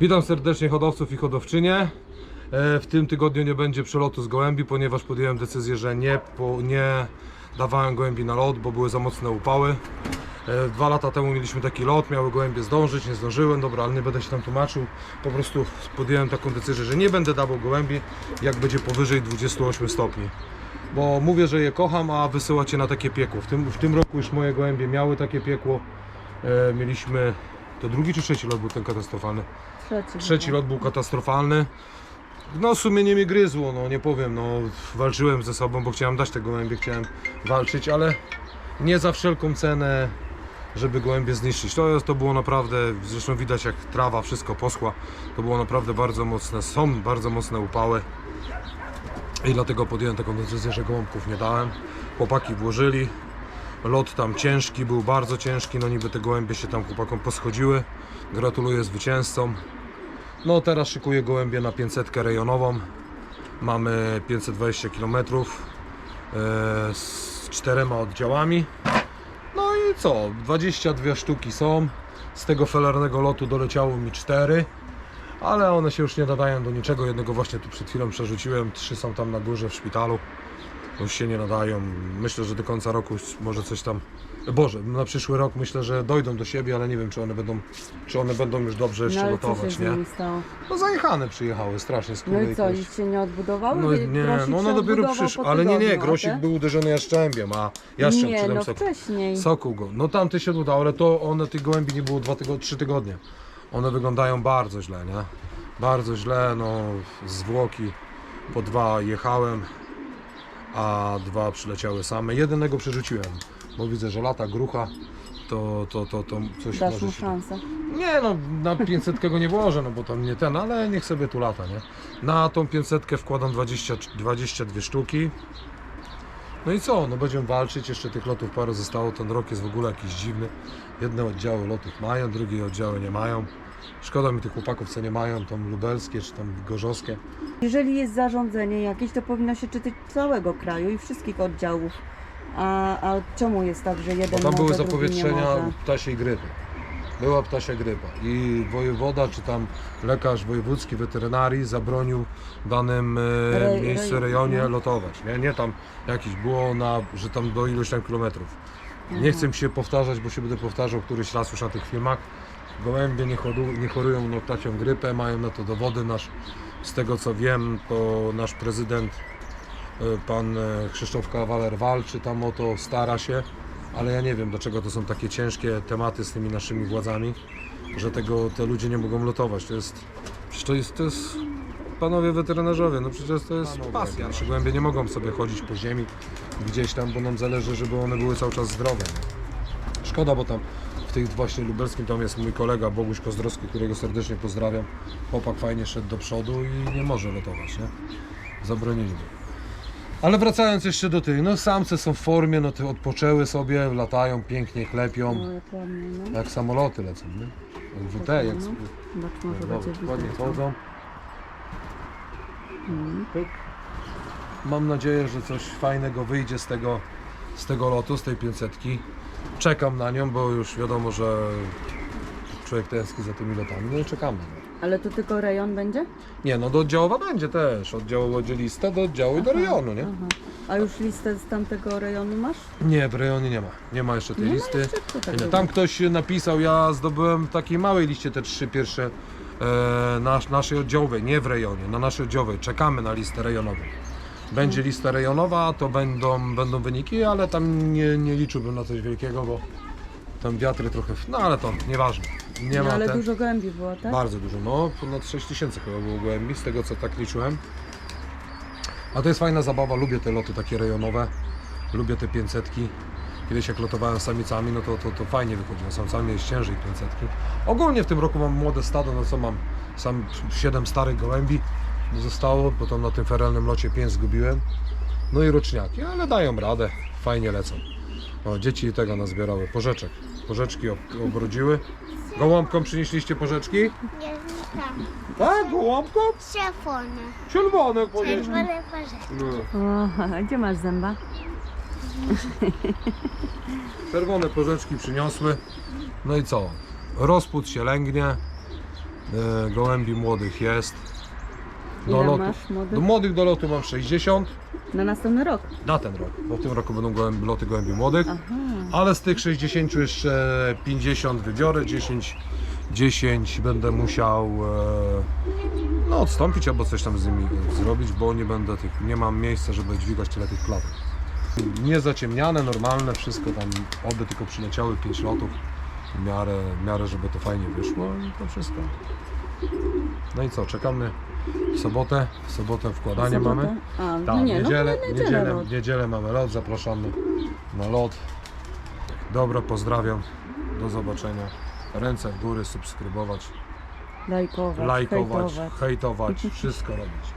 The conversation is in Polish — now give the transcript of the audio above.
Witam serdecznie hodowców i hodowczynie. E, W tym tygodniu nie będzie przelotu z gołębi, ponieważ podjąłem decyzję, że nie, po, nie dawałem gołębi na lot, bo były za mocne upały. E, Dwa lata temu mieliśmy taki lot, miały gołębie zdążyć, nie zdążyłem, dobra, ale nie będę się tam tłumaczył. Po prostu podjąłem taką decyzję, że nie będę dawał gołębi, jak będzie powyżej 28 stopni. Bo mówię, że je kocham, a wysyłać je na takie piekło. W tym, w tym roku już moje gołębie miały takie piekło. E, mieliśmy, to drugi czy trzeci lot był ten katastrofalny? Trzeci. Trzeci lot był katastrofalny. No sumienie mnie gryzło, no nie powiem, no walczyłem ze sobą, bo chciałem dać te gołębie, chciałem walczyć, ale nie za wszelką cenę, żeby gołębie zniszczyć. To, jest, to było naprawdę, zresztą widać jak trawa, wszystko poschła, to było naprawdę bardzo mocne, są bardzo mocne upały i dlatego podjąłem taką decyzję, że gołąbków nie dałem. Chłopaki włożyli, lot tam ciężki, był bardzo ciężki, no niby te gołębie się tam chłopakom poschodziły. Gratuluję zwycięzcom. No teraz szykuję gołębie na 500 rejonową. Mamy 520 km e, z czterema oddziałami. No i co? 22 sztuki są. Z tego felarnego lotu doleciało mi 4. Ale one się już nie nadają do niczego. Jednego właśnie tu przed chwilą przerzuciłem. Trzy są tam na górze w szpitalu. Już się nie nadają. Myślę, że do końca roku może coś tam. Boże, na przyszły rok myślę, że dojdą do siebie, ale nie wiem, czy one będą, czy one będą już dobrze No jeszcze lotować, z nie? No zajechane przyjechały, strasznie z No i co, kogoś. nic się nie odbudowały? No nie, no one dopiero przyszły, ale nie, nie, Grosik był uderzony jaszczębiem, a jaszczęb Nie, no sok- wcześniej. sokuł go. No tamty się udało, ale to one, tych gołębi nie było 2 tygo- 3 tygodnie. One wyglądają bardzo źle, nie? Bardzo źle, no zwłoki po dwa jechałem, a dwa przyleciały same. Jedynego przerzuciłem, bo widzę, że lata grucha, to, to, to, to coś Dasz może mu się... szansę. Nie no, na 500 go nie włożę, no bo tam nie ten, ale niech sobie tu lata, nie? Na tą 500 wkładam 20, 22 sztuki. No i co, no będziemy walczyć, jeszcze tych lotów parę zostało, ten rok jest w ogóle jakiś dziwny. Jedne oddziały lotów mają, drugie oddziały nie mają. Szkoda mi tych chłopaków, co nie mają, tam lubelskie czy tam gorzowskie. Jeżeli jest zarządzenie jakieś, to powinno się czytać całego kraju i wszystkich oddziałów. A, a czemu jest tak, że Bo jeden tam może, były zapowietrzenia ptasiej grypy. Była ptasia grypa i wojewoda, czy tam lekarz wojewódzki weterynarii zabronił w danym e, miejscu, rej- rejonie no. lotować. Nie, nie tam jakieś było na, że tam do iluś tam kilometrów. Nie Mhm. chcę się powtarzać, bo się będę powtarzał któryś raz już na tych filmach. Gołębie nie, choru, nie chorują na ptasią grypę, mają na to dowody. Nasz, z tego co wiem, to nasz prezydent, e, pan e, Krzysztof Kawaler walczy tam o to, stara się, ale ja nie wiem dlaczego to są takie ciężkie tematy z tymi naszymi władzami, że tego te ludzie nie mogą lotować. To jest, przecież to jest, to jest panowie weterynarzowie, no przecież to jest pasja. Nasze gołębie nie mogą sobie chodzić po ziemi gdzieś tam, bo nam zależy, żeby one były cały czas zdrowe. nie? Szkoda, bo tam w tych właśnie lubelskim tam jest mój kolega Boguś Kozdrowski, którego serdecznie pozdrawiam. Chłopak fajnie szedł do przodu i nie może lotować, nie? Zabronili mu. Ale wracając jeszcze do tych, no samce są w formie, no te odpoczęły sobie, latają, pięknie chlepią, No, jak ładnie, no. jak samoloty lecą, nie? Jak WT, jak No. Zobacz, może Dobra, będzie ładnie widać. chodzą. Mm. Pyk. Mam nadzieję, że coś fajnego wyjdzie z tego, z tego lotu, z tej 500. Czekam na nią, bo już wiadomo, że człowiek tęskni za tymi lotami. No i czekamy. Ale to tylko rejon będzie? Nie, no do oddziałowa będzie też. Oddział będzie lista do oddziału i do rejonu, nie? Aha. A już listę z tamtego rejonu masz? Nie, w rejonie nie ma. Nie ma jeszcze tej Nie ma listy. jeszcze? Tak Nie, było. tam ktoś napisał, ja zdobyłem w takiej małej liście te trzy pierwsze e, nasz, naszej oddziałowej, nie w rejonie, na naszej oddziałowej. Czekamy na listę rejonową. Będzie lista rejonowa, to będą, będą wyniki, ale tam nie, nie liczyłbym na coś wielkiego, bo tam wiatry trochę, no ale to nieważne. Nie no, ma ale ten, dużo gołębi było, tak? bardzo dużo, no ponad 6 tysięcy chyba było gołębi, z tego co tak liczyłem. A to jest fajna zabawa, lubię te loty takie rejonowe, lubię te 500. Kiedyś jak lotowałem z samicami, no to, to, to fajnie wychodziło, samcami jest ciężej 500. Ogólnie w tym roku mam młode stado, no co mam, sam 7 starych gołębi zostało, bo tam na tym feralnym locie 5 zgubiłem. No i roczniaki, ale dają radę, fajnie lecą. O, dzieci tego nazbierały, porzeczek. Porzeczki ob- obrodziły. Gołąbkom przynieśliście porzeczki? Nie, tam. Tak, gołąbkom? Czerwone. Czerwone porzeczki. Czerwone parze. No. O, gdzie masz zęba? Czerwone porzeczki przyniosły. No i co? Rozpód się lęgnie. E, gołębi młodych jest. Ile masz młodych? Do młodych do lotu mam 60 Na następny rok. na ten rok, bo w tym roku będą gołębi, loty gołębi młodych. Aha. Ale z tych 60 jeszcze 50 wybiorę, 10, 10 będę musiał e, no, odstąpić albo coś tam z nimi zrobić, bo nie będę tych, nie mam miejsca, żeby dźwigać tyle tych klatek. Nie zaciemniane, normalne, wszystko tam, oby tylko przyleciały 5 lotów, w miarę, w miarę, żeby to fajnie wyszło i to wszystko. No i co, czekamy w sobotę, w sobotę wkładanie Sobotę? mamy. A, Tak, no nie, niedzielę, no to niedzielę, niedzielę, lot. niedzielę mamy lot, zapraszamy na lot. Dobra, pozdrawiam, do zobaczenia. Ręce w góry, subskrybować, Lajkować, lajkować, hejtować. hejtować wszystko robić.